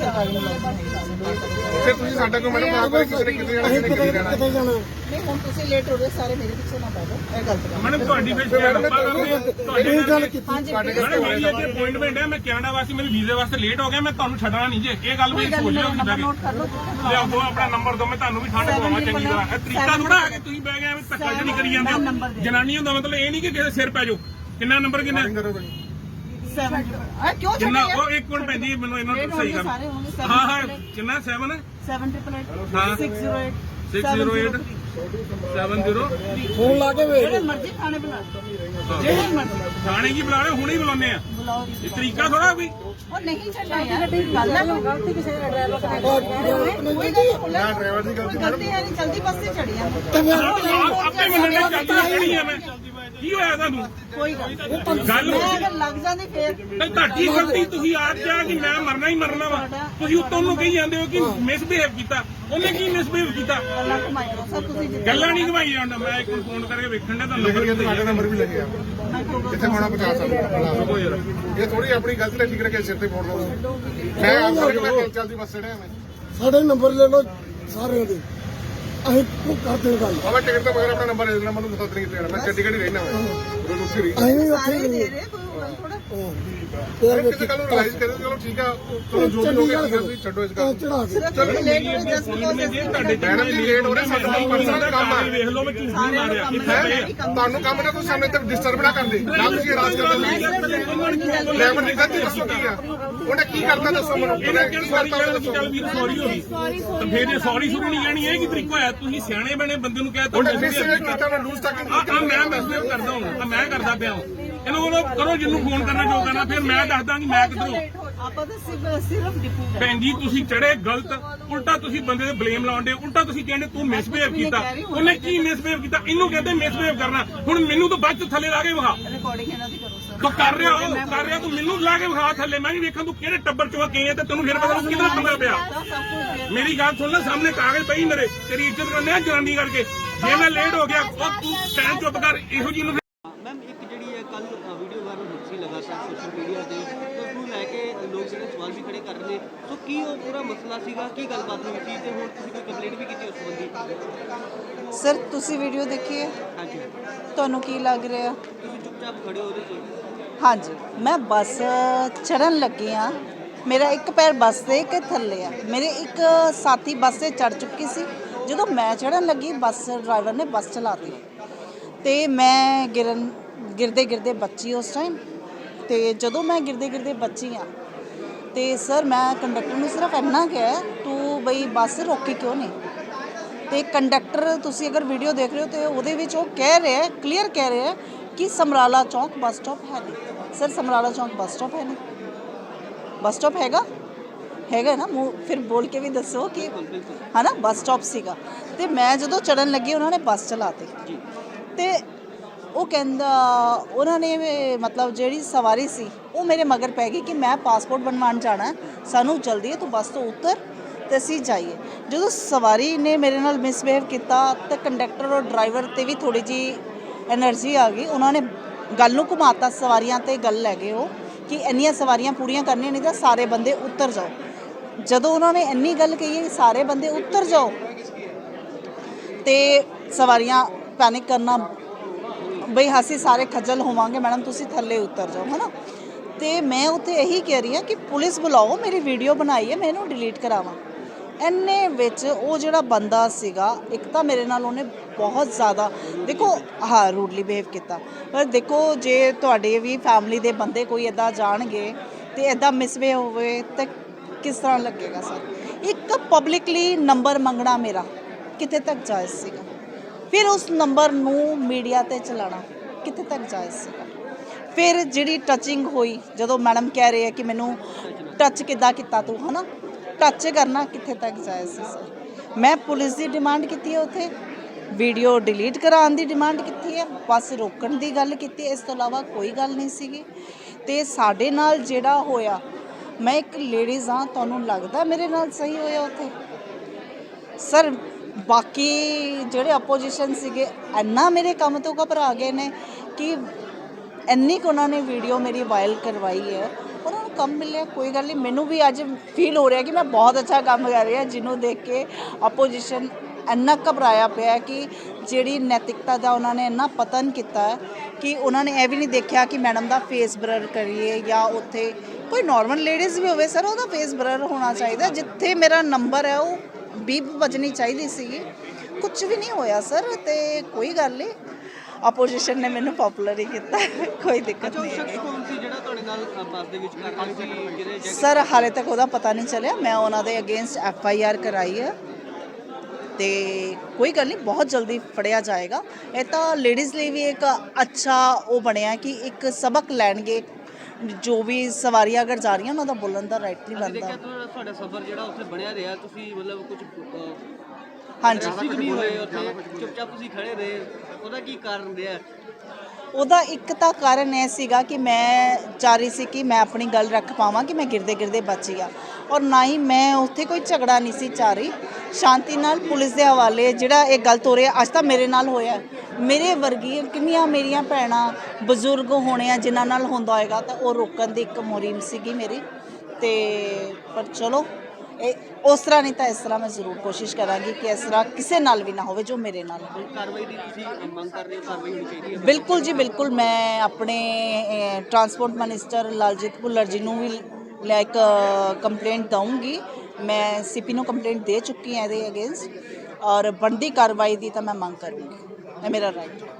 ਸਰਕਾਰੀ ਫਿਰ ਤੁਸੀਂ ਸਾਡਾ ਕੋਈ ਮੈਡਮ ਆਪ ਕਿਸੇ ਨੇ ਕਿਤੇ ਜਾਣਾ ਕਿਸੇ ਨੇ ਕਿਤੇ ਜਾਣਾ ਕਿਤੇ ਜਾਣਾ। ਨਹੀਂ ਹੁਣ ਤੁਸੀਂ ਲੇਟ ਹੋ ਰਹੇ ਸਾਰੇ ਮੇਰੇ ਪਿੱਛੇ ਨਾ ਪੈ ਜਾਓ ਇਹ ਗਲਤ ਗੱਲ ਮੈਡਮ ਤੁਹਾਡੀ ਆਪਾਂ ਤੁਹਾਡੇ ਇਹ ਗੱਲ ਕੀਤੀ। ਸਾਡੇ ਮੈਡਮ ਮੇਰੀ ਇੱਥੇ ਅਪਾਇੰਟਮੈਂਟ ਹੈ ਮੈਂ ਕੈਨੇਡਾ ਵਾਸਤੇ ਮੇਰੇ ਵੀਜ਼ੇ ਵਾਸਤੇ ਲੇਟ ਹੋ ਗਿਆ ਮੈਂ ਤੁਹਾਨੂੰ ਛੱਡਣਾ ਨਹੀਂ ਜੇ। ਇਹ ਗੱਲ ਮੇਰੀ ਸੋਚ ਨਹੀਂ ਲਿਓ ਨੰਬਰ ਕਿਦਾਂ ਨੋਟ ਕਰ ਲਓ ਲਿਆਓ ਦੋ ਆਪਣਾ ਨੰਬਰ ਦੋ ਮੈਂ ਤੁਹਾਨੂੰ ਵੀ ਠੰਡ ਪਵਾਵਾਂ ਚੰਗੀ ਤਰ੍ਹਾਂ। ਇਹ ਤਰੀਕਾ ਥੋੜਾ ਹੈ ਕਿ ਤੁਸੀਂ ਬਹਿ ਗਏ ਐਵੇਂ ਧੱਕਾ ਜਿਹੜੀ ਕਰੀ ਜਾਂਦੇ ਹੋ। ਜਨਾਨੀ ਹੁੰਦਾ ਮਤਲਬ ਇਹ ਨਹੀਂ ਕਿ ਕਿਸੇ ਸਿਰ ਪੈ ਜਾਓ। ਕਿੰਨਾ ਨੰਬਰ ਕਿੰਨਾ? ਹੈ? ਕਰੋ ਕੋਈ Seven. ਆ ਕਿਉਂ ਕਿੰਨਾ ਛੱਡਿਆ ਉਹ ਇੱਕ ਮਿੰਟ ਪੈਂਦੀ ਮੈਨੂੰ ਇਹਨਾਂ ਨੂੰ ਹੋ ਸਹੀ ਕਰ ਸਾਰੇ ਹੋਣਗੇ, ਹਾਂ ਹਾਂ. ਕਿੰਨਾ? 7 ਹੈ। 7888 ਹਾਂ। 608 608 70 ਫੋਨ ਲਾ ਕੇ ਵੇਖ। ਜਿਹੜੇ ਮਰਜ਼ੀ ਖਾਣੇ ਬਣਾ ਲਓ। ਜਿਹੜੇ ਮਰਜ਼ੀ ਥਾਣੇ ਕੀ ਬੁਲਾ ਰਹੇ ਹੁਣੇ ਹੀ ਬੁਲਾਉਂਦੇ ਆ। ਬੁਲਾਓ ਇਹ ਤਰੀਕਾ ਥੋੜਾ ਕੋਈ? ਉਹ ਨਹੀਂ ਛੱਡਣਾ ਯਾਰ। ਗੱਲ ਹੈ ਕੋਈ? ਗਲਤੀ ਕਿਸੇ ਦਾ ਡਰਾਈਵਰ ਦਾ ਕੋਈ ਗੱਲ ਨਾ ਡਰਾਈਵਰ ਦੀ ਗਲਤੀ ਹੈ ਨਹੀਂ ਜਲਦੀ ਬੱਸ ਤੇ ਚੜੀ ਆ। ਆਪ- ਆਪੇ ਮੰਨਣੇ ਚੱਲਦੀ ਖੜੀ ਆ ਮੈਂ। ਕੀ ਹੋਇਆ ਤੁਹਾਨੂੰ? ਕੋਈ ਗੱਲ ਨਹੀਂ। ਗੱਲ ਅਗਰ ਲੱਗ ਜਾਂਦੀ ਫੇਰ। ਤੇ ਤੁਹਾਡੀ ਗਲਤੀ ਤੁਸੀਂ ਆਪ ਕਿਹਾ ਕਿ ਮੈਂ ਮਰਨਾ ਹੀ ਮਰਨਾ ਵਾ। ਤੁਸੀਂ ਉੱਤੋਂ ਨੂੰ ਕਹੀ ਜਾਂਦੇ ਹੋ ਕਿ ਮਿਸਬਿਹੇਵ ਕੀਤਾ। ਉਹਨੇ ਕੀ ਮਿਸਬਿਹੇਵ ਕੀਤਾ? ਗੱਲਾਂ ਤੁਸੀਂ ਨਹੀਂ ਘਵਾਈ ਜਾਂਦਾ। ਮੈਂ ਇੱਕ ਨੂੰ ਫੋਨ ਕਰਕੇ ਵੇਖਣ ਦਾ ਲਿਖ ਨੰਬਰ ਕੇ ਤੁਹਾਡਾ ਨੰਬਰ ਵੀ ਲੱਗਿਆ। ਜਿੱਥੇ ਹੋਣਾ ਪਹੁੰਚਾ ਸਕਦੇ ਯਾਰ ਇਹ ਥੋੜੀ ਆਪਣੀ ਗਲਤੀ ਨਾਲ ਠੀਕ ਰੱਖੇ ਸਿਰ ਤੇ ਫੋੜ ਦੋ ਮੈਂ ਆਪ ਕਰਕੇ ਚੱਲਦੀ ਬੱਸ ਚੜਿਆ ਮੈਂ। ਸਾਡੇ ਨੰਬਰ ਲੈ ਲਓ ਸਾਰਿਆਂ ਦੇ। ਅਸੀਂ ਉਹ ਕਰਦੇ ਗੱਲ। ਬਾਬਾ ਟਿਕਟ ਤੋਂ ਬਗੈਰ ਆਪਣਾ ਨੰਬਰ ਦੇ ਦੇਣਾ ਮੈਨੂੰ ਦੱਸ ਨਹੀਂ ਦੇਣਾ ਮੈਂ ਚੰਡੀਗੜ੍ਹ ਹੀ ਰਹਿਣਾ। ਮੈਂ ਉਹ ਉੱਥੇ ਰਹੀ। ਅਸੀਂ ਵੀ ਉੱਥੇ ਹੀ ਰਹੇ ਕਿਤੇ ਕੱਲ ਨੂੰ ਰਿਲਾਈਜ਼ ਕਰੇ ਚਲੋ ਠੀਕ ਆ ਚਲੋ ਜੋ ਵੀ ਹੋ ਗਿਆ ਠੀਕ ਆ, ਤੁਸੀਂ ਛੱਡੋ ਇਸ ਗੱਲ ਚੜਾ ਕੇ। ਸਿਰਫ ਤੁਸੀਂ ਲੇਟ ਹੋ ਜਸਟ ਉਹਨੇ ਜੇ ਬਿਕੋਜ਼ ਤੁਹਾਡੇ ਮੈਡਮ ਜੀ ਲੇਟ ਹੋ ਰਹੇ ਸਾਡਾ ਪਰਸਨਲ ਕੰਮ ਆ। ਵੇਖ ਲਓ ਮੈਂ ਝੂਠ ਨਹੀਂ ਮਾਰਿਆ। ਹੈ। ਤੁਹਾਨੂੰ ਕੰਮ ਨਾ ਕੋਈ ਸਾਹਮਣੇ ਤੇ ਡਿਸਟਰਬ ਨਾ ਕਰਦੇ। ਨਾ ਤੁਸੀਂ ਰਾਜ ਕਰਦੇ। ਡਰਾਈਵਰ ਦੀ ਗਲਤੀ ਦੱਸੋ ਕੀ ਆ? ਉਹਨੇ ਕੀ ਕਰਤਾ ਦੱਸੋ ਮੈਨੂੰ? ਉਹਨੇ ਕੀ ਕਰਤਾ ਦੱਸੋ? ਚੱਲ ਵੀਰ ਸੌਰੀ ਹੋ ਗਈ। ਤਾਂ ਫੇਰ ਇਹ ਸੌਰੀ ਸੁਣੀ ਨਹੀਂ ਜਾਣੀ ਇਹ ਕੀ ਤਰੀਕਾ ਹੋਇਆ? ਤੁਸੀਂ ਸਿਆਣੇ ਬਣੇ ਬੰਦੇ ਨੂੰ ਕਹਿ ਤਾ ਉਹਨੇ ਕੀਤਾ ਮੈਂ ਲੂਜ਼ ਤੱਕ ਆ ਆ ਮੈਂ ਮੈਸੇਜ ਕਰਦਾ ਹਾਂ। ਆ ਮੈਂ ਕਰਦਾ ਪਿਆ ਹਾਂ। ਇਹਨੂੰ ਬੋਲੋ ਕਰੋ ਜਿੰਨੂੰ ਫੋਨ ਕਰਨਾ ਜੋ ਕਰਨਾ ਫਿਰ ਮੈਂ ਦੱਸਦਾ ਕਿ ਮੈਂ ਕਿੱਧਰੋਂ? ਆਪਾਂ ਤਾਂ ਸਿਰਫ ਸਿਰਫ ਡਿਪੂ ਭੈਣ ਜੀ ਤੁਸੀਂ ਚੜੇ ਗਲਤ ਉਲਟਾ ਤੁਸੀਂ ਬੰਦੇ ਤੇ ਬਲੇਮ ਲਾਉਂਦੇ ਉਲਟਾ ਤੁਸੀਂ ਕਹਿੰਦੇ ਤੂੰ ਮਿਸਬਿਹੇਵ ਕੀਤਾ। ਉਹਨੇ ਕੀ ਮਿਸਬਿਹੇਵ ਕੀਤਾ? ਇਹਨੂੰ ਕਹਿੰਦੇ ਮਿਸਬਿਹੇਵ ਕਰਨਾ। ਹੁਣ ਮੈਨੂੰ ਤਾਂ ਬਾਅਦ ਚ ਥੱਲੇ ਲਾ ਕੇ ਵਿਖਾ। ਰਿਕਾਰਡਿੰਗ ਇਹਨਾਂ ਦੀ ਕਰੋ ਸਰ ਤੂੰ ਕਰ ਰਿਹਾ ਉਹ ਕਰ ਰਿਹਾ ਤੂੰ ਮੈਨੂੰ ਲਾ ਕੇ ਵਿਖਾ ਥੱਲੇ। ਮੈਂ ਵੀ ਵੇਖਾਂ ਤੂੰ ਕਿਹੜੇ ਟੱਬਰ ਚੋਂ ਗਏ ਆ ਤੇ ਤੈਨੂੰ ਫਿਰ ਪਤਾ ਕਿਹਦਾ ਪੰਗਾ ਪਿਆ। ਹੈ ਮੇਰੀ ਗੱਲ ਸੁਣ ਲੈ ਸਾਹਮਣੇ ਕਾਗਜ਼ ਪਈ ਮੇਰੇ ਤੇਰੀ ਇੱਜ਼ਤ ਕਰਨੇ ਆ ਜਨਾਨੀ ਕਰਕੇ। ਜੇ ਮੈਂ ਲੇਟ ਹੋ ਗਿਆ ਉਹ ਤੂੰ ਟਾਈਮ ਚੁੱਪ ਕਰ ਇਹੋ ਜਿਹੀ ਨੂੰ ਮੈਮ ਇੱਕ ਜਿਹੜੀ ਹੈ ਕੱਲ ਵੀਡੀਓ ਵਾਇਰਲ ਹੋ ਸੀ ਲਗਾਤਾਰ ਸੋਸ਼ਲ ਮੀਡੀਆ ਤੇ ਤੇ ਉਸ ਨੂੰ ਲੈ ਕੇ ਲੋਕ ਜਿਹੜੇ ਸਵਾਲ ਵੀ ਖੜੇ ਕਰ ਰਹੇ ਨੇ। ਸੋ ਕੀ ਉਹ ਪੂਰਾ ਮਸਲਾ ਸੀਗਾ? ਕੀ ਗੱਲਬਾਤ ਹੋਈ ਸੀ? ਤੇ ਹੁਣ ਤੁਸੀਂ ਕੋਈ ਕੰਪਲੇਂਟ ਵੀ ਕੀਤੀ ਉਸ ਸੰਬੰਧੀ? ਸਰ ਤੁਸੀਂ ਵੀਡੀਓ ਦੇਖੀ ਹੈ ਹਾਂਜੀ। ਤੁਹਾਨੂੰ ਕੀ ਲੱਗ ਰਿਹਾ? ਤੁਸੀਂ ਚੁੱਪਚਾਪ ਖੜੇ ਹੋ ਉਹਦੇ ਚ ਹਾਂਜੀ। ਮੈਂ ਬੱਸ ਚੜਨ ਲੱਗੀ ਆ ਮੇਰਾ ਇੱਕ ਪੈਰ ਬੱਸ ਦੇ ਇੱਕ ਥੱਲੇ ਆ। ਮੇਰੇ ਇੱਕ ਸਾਥੀ ਬੱਸ ਤੇ ਚੜ ਚੁੱਕੀ ਸੀ। ਜਦੋਂ ਮੈਂ ਚੜਨ ਲੱਗੀ ਬੱਸ ਡਰਾਈਵਰ ਨੇ ਬੱਸ ਚਲਾਤੀ। ਤੇ ਮੈਂ ਗਿਰਨ ਗਿਰਦੇ ਗਿਰਦੇ ਬੱਚੀ ਉਸ ਟਾਈਮ ਤੇ ਜਦੋਂ ਮੈਂ ਗਿਰਦੇ ਗਿਰਦੇ ਬੱਚੀ ਆ ਤੇ ਸਰ ਮੈਂ ਕੰਡਕਟਰ ਨੂੰ ਸਿਰਫ ਇੰਨਾ ਕਿਹਾ ਤੂੰ ਬਈ ਬੱਸ ਰੋਕੀ ਕਿਉਂ ਨਹੀਂ? ਤੇ ਕੰਡਕਟਰ ਤੁਸੀਂ ਅਗਰ ਵੀਡੀਓ ਦੇਖ ਰਹੇ ਹੋ ਤੇ ਉਹਦੇ ਵਿੱਚ ਉਹ ਕਹਿ ਰਿਹਾ ਕਲੀਅਰ ਕਹਿ ਰਿਹਾ ਕਿ ਸਮਰਾਲਾ ਚੌਂਕ ਬੱਸ ਸਟਾਪ ਹੈ ਨਹੀਂ। ਸਰ ਸਮਰਾਲਾ ਚੌਂਕ ਬੱਸ ਸਟਾਪ ਹੈ ਨਹੀਂ। ਬੱਸ ਸਟਾਪ ਹੈਗਾ? ਹੈਗਾ ਨਾ? ਮੂੰਹ ਫਿਰ ਬੋਲ ਕੇ ਵੀ ਦੱਸੋ ਕਿ ਹਨਾ? ਬੱਸ ਸਟਾਪ ਸੀਗਾ। ਤੇ ਮੈਂ ਜਦੋਂ ਚੜਨ ਲੱਗੀ ਉਹਨਾਂ ਨੇ ਬੱਸ ਚਲਾਤੀ ਤੇ ਉਹ ਕਹਿੰਦਾ, ਉਹਨਾਂ ਨੇ ਮਤਲਬ ਜਿਹੜੀ ਸਵਾਰੀ ਸੀ, ਉਹ ਮੇਰੇ ਮਗਰ ਪੈ ਗਈ ਕਿ ਮੈਂ ਪਾਸਪੋਰਟ ਬਣਵਾਉਣ ਜਾਣਾ ਸਾਨੂੰ ਜਲਦੀ ਹੈ, ਤੂੰ ਬੱਸ ਤੋਂ ਉਤਰ ਤੇ ਅਸੀਂ ਜਾਈਏ। ਜਦੋਂ ਸਵਾਰੀ ਨੇ ਮੇਰੇ ਨਾਲ ਮਿਸਬਿਹੇਵ ਕੀਤਾ, ਤਾਂ ਕੰਡਕਟਰ ਔਰ ਡਰਾਈਵਰ ਤੇ ਵੀ ਥੋੜੀ ਜੀ એનર્ਜੀ ਆ ਗਈ। ਉਹਨਾਂ ਨੇ ਗੱਲ ਨੂੰ ਘੁਮਾਤਾ ਸਵਾਰੀਆਂ ਤੇ, ਗੱਲ ਲੈ ਗਏ ਉਹ ਕਿ ਇੰਨੀਆਂ ਸਵਾਰੀਆਂ ਪੂਰੀਆਂ ਕਰਨੀਆਂ ਨਹੀਂ ਤਾਂ ਸਾਰੇ ਬੰਦੇ ਉਤਰ ਜਾਓ। ਜਦੋਂ ਉਹਨਾਂ ਨੇ ਇੰਨੀ ਗੱਲ ਕਹੀ ਕਿ ਸਾਰੇ ਬੰਦੇ ਉਤਰ ਜਾਓ, ਤੇ ਸਵਾਰੀਆਂ ਪੈਨਿਕ ਕਰਨਾ ਬਈ ਅਸੀਂ ਸਾਰੇ ਖੱਜਲ ਹੋਵਾਂਗੇ, ਮੈਡਮ, ਤੁਸੀਂ ਥੱਲੇ ਉਤਰ ਜਾਓ, ਹਨਾ? ਤੇ ਮੈਂ ਉੱਥੇ ਇਹੀ ਕਹਿ ਰਹੀ ਹਾਂ ਕਿ ਪੁਲਿਸ ਬੁਲਾਓ, ਮੇਰੀ ਵੀਡੀਓ ਬਣਾਈ ਹੈ, ਮੈਂ ਇਹਨੂੰ ਡਿਲੀਟ ਕਰਾਵਾਂ। ਇੰਨੇ ਵਿੱਚ ਉਹ ਜਿਹੜਾ ਬੰਦਾ ਸੀਗਾ, ਇੱਕ ਤਾਂ ਮੇਰੇ ਨਾਲ ਉਹਨੇ ਬਹੁਤ ਜ਼ਿਆਦਾ, ਦੇਖੋ, ਹਾਂ ਰੂਡਲੀ ਬਿਹੇਵ ਕੀਤਾ। ਪਰ ਦੇਖੋ, ਜੇ ਤੁਹਾਡੇ ਵੀ ਫੈਮਿਲੀ ਦੇ ਬੰਦੇ ਕੋਈ ਇਦਾਂ ਜਾਣਗੇ ਤੇ ਇਦਾਂ ਮਿਸਬਿਹੇਵ ਹੋਵੇ, ਤਾਂ ਕਿਸ ਤਰ੍ਹਾਂ ਲੱਗੇਗਾ ਸਰ? ਇੱਕ ਪਬਲਿਕਲੀ ਨੰਬਰ ਮੰਗਣਾ ਮੇਰਾ, ਕਿੱਥੇ ਤੱਕ ਜਾਇਜ਼ ਸੀਗਾ? ਫਿਰ ਉਸ ਨੰਬਰ ਨੂੰ ਮੀਡੀਆ ਤੇ ਚਲਾਣਾ ਕਿੱਥੇ ਤੱਕ ਜਾਇਜ਼ ਸੀਗਾ ਫਿਰ ਜਿਹੜੀ ਟੱਚਿੰਗ ਹੋਈ, ਜਦੋਂ ਮੈਡਮ ਕਹਿ ਰਹੇ ਆ ਕਿ ਮੈਨੂੰ ਟੱਚ ਕਿੱਦਾਂ ਕੀਤਾ ਤੂੰ, ਹਨਾ? ਟੱਚ ਕਰਨਾ ਕਿੱਥੇ ਤੱਕ ਜਾਇਜ਼ ਸੀ ਸਰ ਮੈਂ ਪੁਲਿਸ ਦੀ ਡਿਮਾਂਡ ਕੀਤੀ ਹੈ ਉੱਥੇ। ਵੀਡੀਓ ਡਿਲੀਟ ਕਰਾਉਣ ਦੀ ਡਿਮਾਂਡ ਕੀਤੀ ਹੈ ਬਸ ਰੋਕਣ ਦੀ ਗੱਲ ਕੀਤੀ ਇਸ ਤੋਂ ਇਲਾਵਾ ਕੋਈ ਗੱਲ ਨਹੀਂ ਸੀਗੀ। ਤੇ ਸਾਡੇ ਨਾਲ ਜਿਹੜਾ ਹੋਇਆ, ਮੈਂ ਇੱਕ ਲੇਡੀਜ਼ ਹਾਂ, ਤੁਹਾਨੂੰ ਲੱਗਦਾ ਮੇਰੇ ਨਾਲ ਸਹੀ ਹੋਇਆ ਉੱਥੇ? ਸਰ ਬਾਕੀ ਜਿਹੜੇ ਆਪੋਜੀਸ਼ਨ ਸੀਗੇ, ਇੰਨਾ ਮੇਰੇ ਕੰਮ ਤੋਂ ਘਬਰਾ ਗਏ ਨੇ ਕਿ ਇੰਨੀ ਕੁ ਉਹਨਾਂ ਨੇ ਵੀਡੀਓ ਮੇਰੀ ਵਾਇਰਲ ਕਰਵਾਈ ਹੈ। ਉਹਨਾਂ ਨੂੰ ਕੰਮ ਮਿਲਿਆ, ਕੋਈ ਗੱਲ ਨਹੀਂ। ਮੈਨੂੰ ਵੀ ਅੱਜ ਫੀਲ ਹੋ ਰਿਹਾ ਕਿ ਮੈਂ ਬਹੁਤ ਅੱਛਾ ਕੰਮ ਕਰ ਰਿਹਾ ਜਿਹਨੂੰ ਦੇਖ ਕੇ ਆਪੋਜੀਸ਼ਨ ਇੰਨਾ ਘਬਰਾਇਆ ਪਿਆ ਕਿ ਜਿਹੜੀ ਨੈਤਿਕਤਾ ਦਾ ਉਹਨਾਂ ਨੇ ਇੰਨਾ ਪਤਨ ਕੀਤਾ ਕਿ ਉਹਨਾਂ ਨੇ ਇਹ ਵੀ ਨਹੀਂ ਦੇਖਿਆ ਕਿ ਮੈਡਮ ਦਾ ਫੇਸ ਬਰਰ ਕਰੀਏ ਜਾਂ ਉੱਥੇ ਕੋਈ ਨਾਰਮਲ ਲੇਡੀਜ਼ ਵੀ ਹੋਵੇ, ਸਰ, ਉਹਦਾ ਫੇਸ ਬਰਰ ਹੋਣਾ ਚਾਹੀਦਾ। ਜਿੱਥੇ ਮੇਰਾ ਨੰਬਰ ਹੈ, ਉਹ ਬੀਪ ਵੱਜਣੀ ਚਾਹੀਦੀ ਸੀਗੀ ਕੁਝ ਵੀ ਨਹੀਂ ਹੋਇਆ ਸਰ ਤੇ ਕੋਈ ਗੱਲ ਨਹੀਂ। ਆਪੋਜੀਸ਼ਨ ਨੇ ਮੈਨੂੰ ਪਪੂਲਰ ਹੀ ਕੀਤਾ ਕੋਈ ਦਿੱਕਤ ਨਹੀਂ ਸ਼ਖਸ ਹੈ ਕੌਣ ਸੀ ਜਿਹੜਾ ਤੁਹਾਡੇ ਨਾਲ ਬੱਸ ਦੇ ਵਿੱਚ ਕਰ ਰਿਹਾ ਸੀ? ਸਰ ਹਾਲੇ ਤੱਕ ਉਹਦਾ ਪਤਾ ਨਹੀਂ ਚੱਲਿਆ। ਮੈਂ ਉਹਨਾਂ ਦੇ ਅਗੇਂਸਟ ਐਫ ਆਈ ਆਰ ਕਰਾਈ ਹੈ। ਤੇ ਕੋਈ ਗੱਲ ਨਹੀਂ ਬਹੁਤ ਜਲਦੀ ਫੜਿਆ ਜਾਏਗਾ। ਇਹ ਤਾਂ ਲੇਡੀਜ਼ ਲਈ ਵੀ ਇੱਕ ਅੱਛਾ ਉਹ ਬਣਿਆ ਕਿ ਇੱਕ ਸਬਕ ਲੈਣਗੇ। ਜੋ ਵੀ ਸਵਾਰੀਆਂ ਅਗਰ ਜਾ ਰਹੀਆਂ ਉਹਨਾਂ ਦਾ ਬੋਲਣ ਦਾ ਰਾਈਟ ਨਹੀਂ ਅਸੀਂ ਬਣਦਾ। ਦੇਖਿਆ ਤੁਹਾਡਾ ਤੁਹਾਡਾ ਸਫ਼ਰ ਜਿਹੜਾ ਉੱਥੇ ਬਣਿਆ ਰਿਹਾ ਤੁਸੀਂ ਮਤਲਬ ਕੁਝ ਹਾਂਜੀ। ਰਸਿਕ ਨਹੀਂ ਹੋਏ ਉੱਥੇ ਚੁੱਪਚਾਪ ਤੁਸੀਂ ਖੜੇ ਰਹੇ ਉਹਦਾ ਕੀ ਕਾਰਨ ਰਿਹਾ? ਉਹਦਾ ਇੱਕ ਤਾਂ ਕਾਰਨ ਇਹ ਸੀਗਾ ਕਿ ਮੈਂ ਚਾਹ ਰਹੀ ਸੀ ਕਿ ਮੈਂ ਆਪਣੀ ਗੱਲ ਰੱਖ ਪਾਵਾਂ ਕਿ ਮੈਂ ਗਿਰਦੇ ਗਿਰਦੇ ਬਚ ਗਿਆ। ਔਰ ਨਾ ਹੀ ਮੈਂ ਉੱਥੇ ਕੋਈ ਝਗੜਾ ਨਹੀਂ ਸੀ ਚਾਹ ਰਹੀ। ਸ਼ਾਂਤੀ ਨਾਲ ਪੁਲਿਸ ਦੇ ਹਵਾਲੇ ਜਿਹੜਾ ਇਹ ਗਲਤ ਹੋ ਰਿਹਾ ਅੱਜ ਤਾਂ ਮੇਰੇ ਨਾਲ ਹੋਇਆ। ਹੈ। ਮੇਰੇ ਵਰਗੀ ਕਿੰਨੀਆਂ ਮੇਰੀਆਂ ਭੈਣਾਂ ਬਜ਼ੁਰਗ ਹੋਣੇ ਆ ਜਿਨ੍ਹਾਂ ਨਾਲ ਹੁੰਦਾ ਹੋਏਗਾ ਤਾਂ ਉਹ ਰੋਕਣ ਦੀ ਇੱਕ ਮੁਹਿੰਮ ਸੀਗੀ ਮੇਰੀ। ਤੇ ਪਰ ਚਲੋ ਇਹ ਉਸ ਤਰ੍ਹਾਂ ਨਹੀਂ ਤਾਂ ਇਸ ਤਰ੍ਹਾਂ ਮੈਂ ਜ਼ਰੂਰ ਕੋਸ਼ਿਸ਼ ਕਰਾਂਗੀ ਕਿ ਇਸ ਤਰ੍ਹਾਂ ਕਿਸੇ ਨਾਲ ਵੀ ਨਾ ਹੋਵੇ ਜੋ ਮੇਰੇ ਨਾਲ ਹੋਵੇ। ਹੁਣ ਕਾਰਵਾਈ ਦੀ ਤੁਸੀਂ ਅ, ਮੰਗ ਕਰ ਰਹੇ ਹੋ ਕਾਰਵਾਈ ਹੋਣੀ ਚਾਹੀਦੀ ਹੈ ਬਿਲਕੁਲ ਜੀ ਬਿਲਕੁਲ। ਮੈਂ ਆਪਣੇ ਟਰਾਂਸਪੋਰਟ ਮਿਨਿਸਟਰ ਲਾਲਜੀਤ ਭੁੱਲਰ ਜੀ ਨੂੰ ਵੀ ਲੈ ਇੱਕ ਕੰਪਲੇਂਟ ਦਊਂਗੀ। ਮੈਂ ਸੀਪੀ ਨੂੰ ਕੰਪਲੇਂਟ ਦੇ ਚੁੱਕੀ ਹਾਂ ਇਹਦੇ ਅਗੇਂਸਟ ਔਰ ਬਣਦੀ ਕਾਰਵਾਈ ਦੀ ਤਾਂ ਮੈਂ ਮੰਗ ਕਰੂੰਗੀ। ਇਹ ਮੇਰਾ ਰਾਈਟ ਹੈ